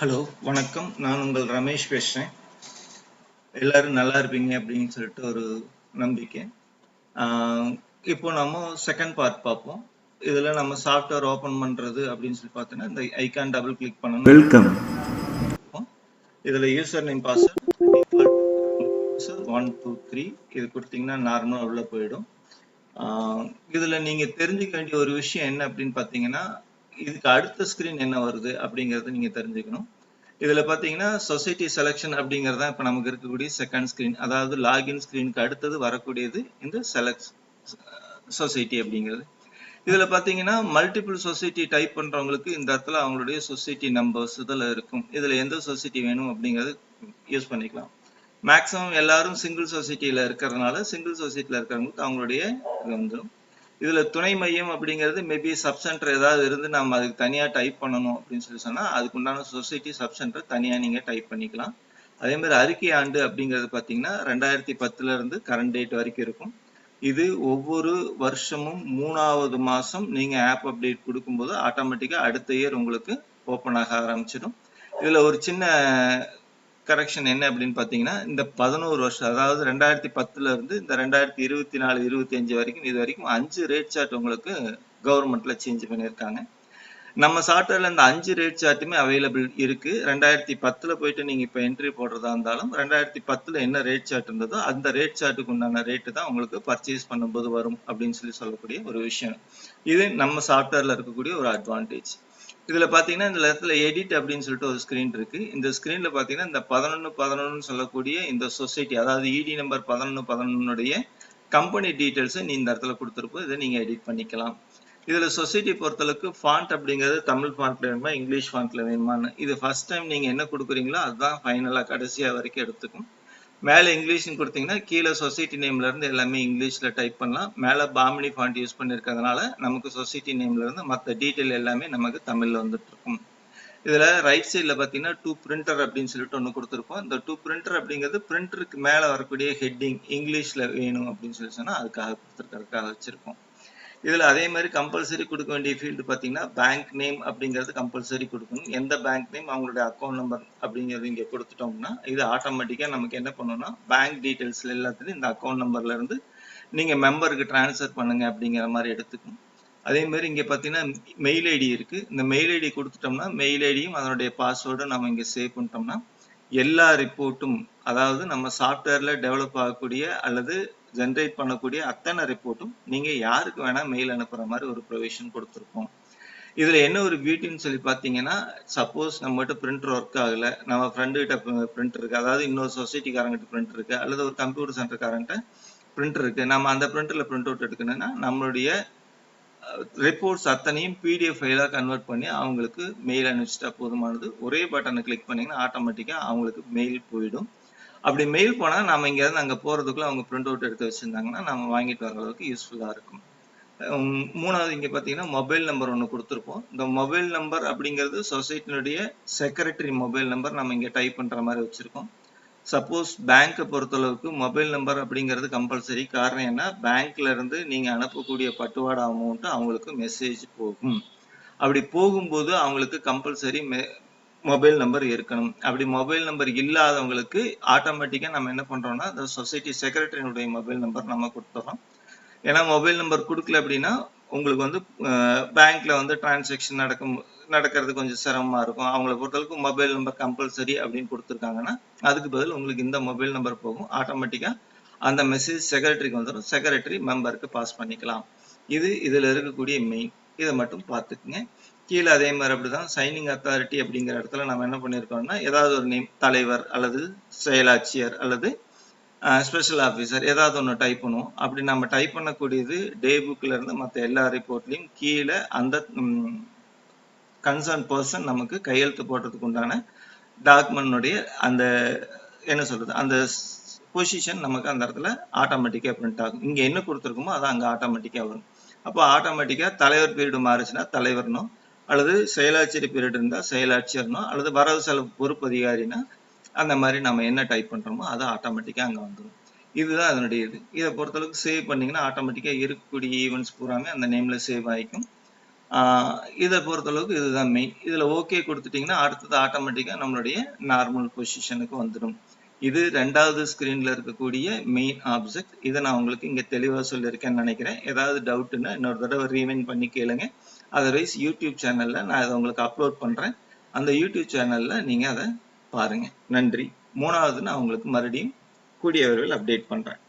Hello வணக்கம். நான் உங்கள் ரமேஷ் பேசுறேன். எல்லாரும் நல்லா இருப்பீங்க அப்படின்னு சொல்லிட்டு ஒரு நம்பிக்கை. இப்போ நம்ம செகண்ட் பார்ட் பார்ப்போம். இதுல நம்ம சாஃப்ட்வேர் ஓபன் பண்றது அப்படின்னு சொல்லி பார்த்தோன்னா இந்த ஐகான் டபுள் கிளிக் பண்ணணும். வெல்கம் இதுல user name password one two three இது கொடுத்தீங்கன்னா நார்மலா உள்ள போயிடும். இதுல நீங்க தெரிஞ்சுக்க வேண்டிய ஒரு விஷயம் என்ன அப்படின்னு பாத்தீங்கன்னா இதுக்கு அடுத்த ஸ்கிரீன் என்ன வருது அப்படிங்கறத நீங்க தெரிஞ்சுக்கணும். இதுல பாத்தீங்கன்னா சொசைட்டி செலெக்ஷன் அப்படிங்கறது தான் இப்ப நமக்கு இருக்கக்கூடிய செகண்ட் ஸ்கிரீன் அதாவது லாகின் ஸ்கிரீனுக்கு அடுத்தது வரக்கூடியது இந்த செலக்ட் சொசைட்டி அப்படிங்கிறது. இதுல பாத்தீங்கன்னா மல்டிபிள் சொசைட்டி டைப் பண்றவங்களுக்கு இந்த இடத்துல அவங்களுடைய சொசைட்டி நம்பர்ஸ் இதுல இருக்கும். இதுல எந்த சொசைட்டி வேணும் அப்படிங்கறது யூஸ் பண்ணிக்கலாம். மேக்ஸிமம் எல்லாரும் சிங்கிள் சொசைட்டில இருக்கிறதுனால சிங்கிள் சொசைட்டியில இருக்கிறவங்களுக்கு அவங்களுடைய இது வந்துடும் இதுல துணை மையம் அப்படிங்கிறது மேபி சப் சென்டர் ஏதாவது இருந்து நம்ம அதுக்கு தனியா டைப் பண்ணணும் அப்படின்னு சொல்லி சொன்னா அதுக்குண்டான சொசைட்டி சப் சென்டர் தனியா நீங்க டைப் பண்ணிக்கலாம். அதே மாதிரி அறிக்கை ஆண்டு அப்படிங்கிறது பாத்தீங்கன்னா ரெண்டாயிரத்தி பத்துல இருந்து கரண்ட் டேட் வரைக்கும் இருக்கும். இது ஒவ்வொரு வருஷமும் மூணாவது மாசம் நீங்க ஆப் அப்டேட் கொடுக்கும்போது ஆட்டோமேட்டிக்கா அடுத்த இயர் உங்களுக்கு ஓப்பன் ஆக ஆரம்பிச்சிடும். இதுல ஒரு சின்ன கரெக்ஷன் என்ன அப்படின்னு பார்த்தீங்கன்னா இந்த பதினோரு வருஷம் அதாவது ரெண்டாயிரத்தி பத்துல இருந்து இந்த ரெண்டாயிரத்தி இருபத்தி நாலு இருபத்தி அஞ்சு வரைக்கும் இது வரைக்கும் அஞ்சு ரேட் சார்ட் உங்களுக்கு கவர்மெண்ட்ல சேஞ்ச் பண்ணியிருக்காங்க. நம்ம சாஃப்ட்வேரில் இந்த அஞ்சு ரேட் சார்ட்டுமே அவைலபிள் இருக்கு. ரெண்டாயிரத்தி பத்துல போயிட்டு நீங்க இப்போ என்ட்ரி போடுறதா இருந்தாலும் ரெண்டாயிரத்தி பத்துல என்ன ரேட் சார்ட் இருந்ததோ அந்த ரேட் சார்ட்டுக்கு உண்டான ரேட்டு தான் உங்களுக்கு பர்ச்சேஸ் பண்ணும்போது வரும் அப்படின்னு சொல்லி சொல்லக்கூடிய ஒரு விஷயம். இது நம்ம சாஃப்ட்வேர்ல இருக்கக்கூடிய ஒரு அட்வான்டேஜ் இதில் பார்த்தீங்கன்னா இந்த இடத்துல எடிட் அப்படின்னு சொல்லிட்டு ஒரு ஸ்க்ரீன் இருக்கு. இந்த ஸ்க்ரீனில் பார்த்தீங்கன்னா இந்த பதினொன்று பதினொன்றுன்னு சொல்லக்கூடிய இந்த சொசைட்டி அதாவது இடி நம்பர் பதினொன்று பதினொன்னுடைய கம்பெனி டீட்டெயில்ஸை நீ இந்த இடத்துல கொடுத்துருப்போம். இதை நீங்கள் எடிட் பண்ணிக்கலாம். இதில் சொசைட்டி பொறுத்தளவுக்கு ஃபாண்ட் அப்படிங்கிறது தமிழ் ஃபாண்ட்ல வேணுமா இங்கிலீஷ் ஃபாண்ட்ல வேணுமான்னு. இது ஃபர்ஸ்ட் டைம் நீங்கள் என்ன கொடுக்குறீங்களோ அதுதான் ஃபைனலாக கடைசியாக வரைக்கும் எடுத்துக்கும். மேலே இங்கிலீஷ்னு கொடுத்தீங்கன்னா கீழே சொசைட்டி நேம்லேருந்து எல்லாமே இங்கிலீஷில் டைப் பண்ணலாம். மேலே பாமினி ஃபாண்ட் யூஸ் பண்ணியிருக்கிறதுனால நமக்கு சொசைட்டி நேம்லேருந்து மற்ற டீட்டெயில் எல்லாமே நமக்கு தமிழில் வந்துட்டு இருக்கும். ரைட் சைடில் பார்த்தீங்கன்னா டூ பிரிண்டர் அப்படின்னு சொல்லிட்டு ஒன்று கொடுத்துருப்போம் இந்த டூ பிரிண்டர் அப்படிங்கிறது பிரிண்டருக்கு மேலே வரக்கூடிய ஹெட்டிங் இங்கிலீஷில் வேணும் அப்படின்னு சொல்லி சொன்னால் அதுக்காக கொடுத்துருக்கறதுக்காக வச்சுருக்கோம். இதில் அதே மாதிரி கம்பல்சரி கொடுக்க வேண்டிய ஃபீல்டு பார்த்தீங்கன்னா பேங்க் நேம் அப்படிங்கிறது கம்பல்சரி கொடுக்கணும். எந்த பேங்க் நேம் அவங்களுடைய அக்கௌண்ட் நம்பர் அப்படிங்கிறது இங்கே கொடுத்துட்டோம்னா இது ஆட்டோமேட்டிக்காக நமக்கு என்ன பண்ணணும்னா பேங்க் டீட்டெயில்ஸ் எல்லாத்துலையும் இந்த அக்கௌண்ட் நம்பர்லேருந்து நீங்கள் மெம்பருக்கு டிரான்ஸ்ஃபர் பண்ணுங்க அப்படிங்கிற மாதிரி எடுத்துக்கும். அதே மாதிரி இங்கே பார்த்தீங்கன்னா மெயில் ஐடி இருக்குது இந்த மெயில் ஐடி கொடுத்துட்டோம்னா மெயில் ஐடியும் அதனுடைய பாஸ்வேர்டும் நம்ம இங்கே சேவ் பண்ணிட்டோம்னா எல்லா ரிப்போர்ட்டும் அதாவது நம்ம சாஃப்ட்வேரில் டெவலப் ஆகக்கூடிய அல்லது ஜென்ரேட் பண்ணக்கூடிய அத்தனை ரிப்போர்ட்டும் நீங்க யாருக்கு வேணா மெயில் அனுப்புற மாதிரி ஒரு ப்ரொவிஷன் கொடுத்துருக்கோம் இதுல என்ன ஒரு பியூட்டின்னு சொல்லி பாத்தீங்கன்னா சப்போஸ் நம்மகிட்ட பிரிண்டர் ஒர்க் ஆகல நம்ம ஃப்ரெண்டு கிட்ட பிரிண்டர் இருக்கு அதாவது இன்னொரு சொசைட்டிக்காரங்கிட்ட பிரிண்டர் இருக்கு அல்லது ஒரு கம்ப்யூட்டர் சென்டர்காரங்கிட்ட பிரிண்டர் இருக்கு. நம்ம அந்த பிரிண்டர்ல பிரிண்ட் அவுட் எடுக்கணும்னா நம்மளுடைய ரிப்போர்ட்ஸ் அத்தனையும் பிடிஎஃப் ஃபைலாக கன்வெர்ட் பண்ணி அவங்களுக்கு மெயில் அனுப்பிச்சிட்டா போதுமானது. ஒரே பட்டனை கிளிக் பண்ணிங்கன்னா ஆட்டோமேட்டிக்காக அவங்களுக்கு மெயில் போயிடும். அப்படி மெயில் போனால் நம்ம இங்கேருந்து அங்கே போகிறதுக்குள்ள அவங்க பிரிண்ட் அவுட் எடுத்து வச்சுருந்தாங்கன்னா நம்ம வாங்கிட்டு வர அளவுக்கு யூஸ்ஃபுல்லாக இருக்கும். மூணாவது இங்கே பார்த்தீங்கன்னா மொபைல் நம்பர் ஒன்று கொடுத்துருப்போம். இந்த மொபைல் நம்பர் அப்படிங்கிறது சொசைட்டினுடைய செக்ரட்டரி மொபைல் நம்பர் நம்ம இங்கே டைப் பண்ணுற மாதிரி வச்சுருக்கோம். சப்போஸ் பேங்க்கை பொறுத்தளவுக்கு மொபைல் நம்பர் அப்படிங்கிறது கம்பல்சரி காரணம் என்ன? பேங்க்ல இருந்து அனுப்பக்கூடிய பட்டுவாடா அமௌண்ட்டு அவங்களுக்கு மெசேஜ் போகும். அப்படி போகும்போது அவங்களுக்கு கம்பல்சரி மொபைல் நம்பர் இருக்கணும். அப்படி மொபைல் நம்பர் இல்லாதவங்களுக்கு ஆட்டோமேட்டிக்காக நம்ம என்ன பண்ணுறோம்னா அந்த சொசைட்டி செக்ரட்டரியினுடைய மொபைல் நம்பர் நம்ம கொடுத்துறோம். ஏன்னா மொபைல் நம்பர் கொடுக்கல அப்படின்னா உங்களுக்கு வந்து பேங்க்ல வந்து டிரான்சாக்ஷன் நடக்கும் நடக்கிறது கொஞ்சம் சிரமமாக இருக்கும். அவங்கள பொறுத்தளவுக்கு மொபைல் நம்பர் கம்பல்சரி அப்படின்னு கொடுத்துருக்காங்கன்னா அதுக்கு பதில் உங்களுக்கு இந்த மொபைல் நம்பர் போகும். ஆட்டோமேட்டிக்காக அந்த மெசேஜ் செக்ரட்டரிக்கு வந்துடும் செக்ரட்டரி மெம்பருக்கு பாஸ் பண்ணிக்கலாம். இது இதில் இருக்கக்கூடிய மெயின் இதை மட்டும் பார்த்துக்குங்க. கீழே அதே மாதிரி அப்படிதான் சைனிங் அத்தாரிட்டி அப்படிங்கிற இடத்துல நம்ம என்ன பண்ணியிருக்கோம்னா ஏதாவது ஒரு நேம் தலைவர் அல்லது செயலாட்சியர் அல்லது ஸ்பெஷல் ஆஃபீஸர் ஏதாவது ஒன்று டைப் பண்ணுவோம். அப்படி நம்ம டைப் பண்ணக்கூடியது டே புக்கில் இருந்து மற்ற எல்லா ரிப்போர்ட்லையும் கீழே அந்த கன்சர்ன் பர்சன் நமக்கு கையெழுத்து போடுறதுக்கு உண்டான டாக்குமெண்ட்னுடைய அந்த என்ன சொல்றது அந்த பொசிஷன் நமக்கு அந்த இடத்துல ஆட்டோமேட்டிக்காக பிரிண்ட் ஆகும். இங்கே என்ன கொடுத்துருக்குமோ அது அங்கே ஆட்டோமேட்டிக்காக வரும். அப்போ ஆட்டோமேட்டிக்காக தலைவர் பீரியடு மாறுச்சுன்னா தலைவர்னும் அல்லது செயலாட்சியர் பீரியட் இருந்தால் செயலாட்சியர்னா அல்லது வரவு செலவு பொறுப்பு அதிகாரினா அந்த மாதிரி நம்ம என்ன டைப் பண்ணுறோமோ அது ஆட்டோமேட்டிக்காக அங்கே வந்துடும் இதுதான் அதனுடைய இது. இதை பொறுத்தளவுக்கு சேவ் பண்ணிங்கன்னா ஆட்டோமேட்டிக்காக இருக்கக்கூடிய ஈவெண்ட்ஸ் பூராமே அந்த நேமில் சேவ் ஆகிக்கும் இதை பொறுத்தளவுக்கு இதுதான் மெயின் இதில் ஓகே கொடுத்துட்டிங்கன்னா அடுத்தது ஆட்டோமேட்டிக்காக நம்மளுடைய நார்மல் பொசிஷனுக்கு வந்துடும் இது ரெண்டாவது ஸ்க்ரீனில் இருக்கக்கூடிய மெயின் ஆப்ஜெக்ட் இதை நான் உங்களுக்கு இங்கே தெளிவாக சொல்லியிருக்கேன்னு நினைக்கிறேன். ஏதாவது டவுட்டுன்னா இன்னொரு தடவை ரீவைன் பண்ணி கேளுங்க. அதர்வைஸ் யூடியூப் சேனலில் நான் அதை உங்களுக்கு அப்லோட் பண்ணுறேன் அந்த யூடியூப் சேனலில் நீங்கள் அதை பாருங்கள் நன்றி. மூணாவது நான் உங்களுக்கு மறுபடியும் கூடிய விரைவில் அப்டேட் பண்ணுறேன்